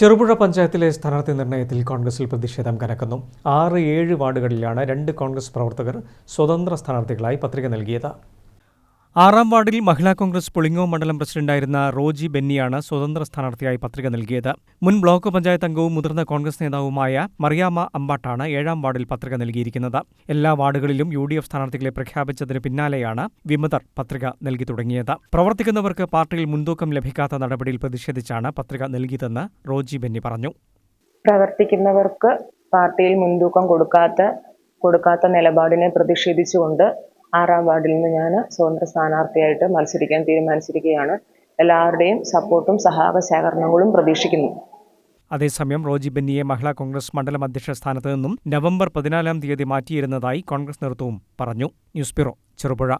ചെറുപുഴ പഞ്ചായത്തിലെ സ്ഥാനാർത്ഥി നിർണയത്തിൽ കോൺഗ്രസിൽ പ്രതിഷേധം കനക്കുന്നു. ആറ് ഏഴ് വാർഡുകളിലാണ് രണ്ട് കോൺഗ്രസ് പ്രവർത്തകർ സ്വതന്ത്ര സ്ഥാനാർത്ഥികളായി പത്രിക നൽകിയത്. ആറാം വാർഡിൽ മഹിളാ കോൺഗ്രസ് പുളിങ്ങോ മണ്ഡലം പ്രസിഡന്റായിരുന്ന റോജി ബെന്നിയാണ് സ്വതന്ത്ര സ്ഥാനാർത്ഥിയായി പത്രിക നൽകിയത്. മുൻ ബ്ലോക്ക് പഞ്ചായത്ത് അംഗവും മുതിർന്ന കോൺഗ്രസ് നേതാവുമായ മറിയാമ്മ അമ്പാട്ടാണ് ഏഴാം വാർഡിൽ പത്രിക നൽകിയിരിക്കുന്നത്. എല്ലാ വാർഡുകളിലും യു ഡി എഫ് സ്ഥാനാർത്ഥികളെ പ്രഖ്യാപിച്ചതിന് പിന്നാലെയാണ് വിമതർ പത്രിക നൽകി തുടങ്ങിയത്. പ്രവർത്തിക്കുന്നവർക്ക് പാർട്ടിയിൽ മുൻതൂക്കം ലഭിക്കാത്ത നടപടിയിൽ പ്രതിഷേധിച്ചാണ് പത്രിക നൽകിയതെന്ന് റോജി ബെന്നി പറഞ്ഞു. പ്രവർത്തിക്കുന്നവർക്ക് പാർട്ടിയിൽ മുൻതൂക്കം കൊടുക്കാത്ത കൊടുക്കാത്ത നിലപാടിനെ പ്രതിഷേധിച്ചുകൊണ്ട് ആറാം വാർഡിൽ നിന്ന് ഞാൻ സ്വതന്ത്ര സ്ഥാനാർത്ഥിയായിട്ട് മത്സരിക്കാൻ തീരുമാനിച്ചിരിക്കുകയാണ്. എല്ലാവരുടെയും സപ്പോർട്ടും സഹായ സഹകരണങ്ങളും പ്രതീക്ഷിക്കുന്നു. അതേസമയം റോജി ബെന്നിയെ മഹിളാ കോൺഗ്രസ് മണ്ഡലം അധ്യക്ഷ സ്ഥാനത്ത് നിന്നും നവംബർ പതിനാലാം തീയതി മാറ്റിയിരുന്നതായി കോൺഗ്രസ് നേതൃത്വവും പറഞ്ഞു. News bureau Cherupuzha.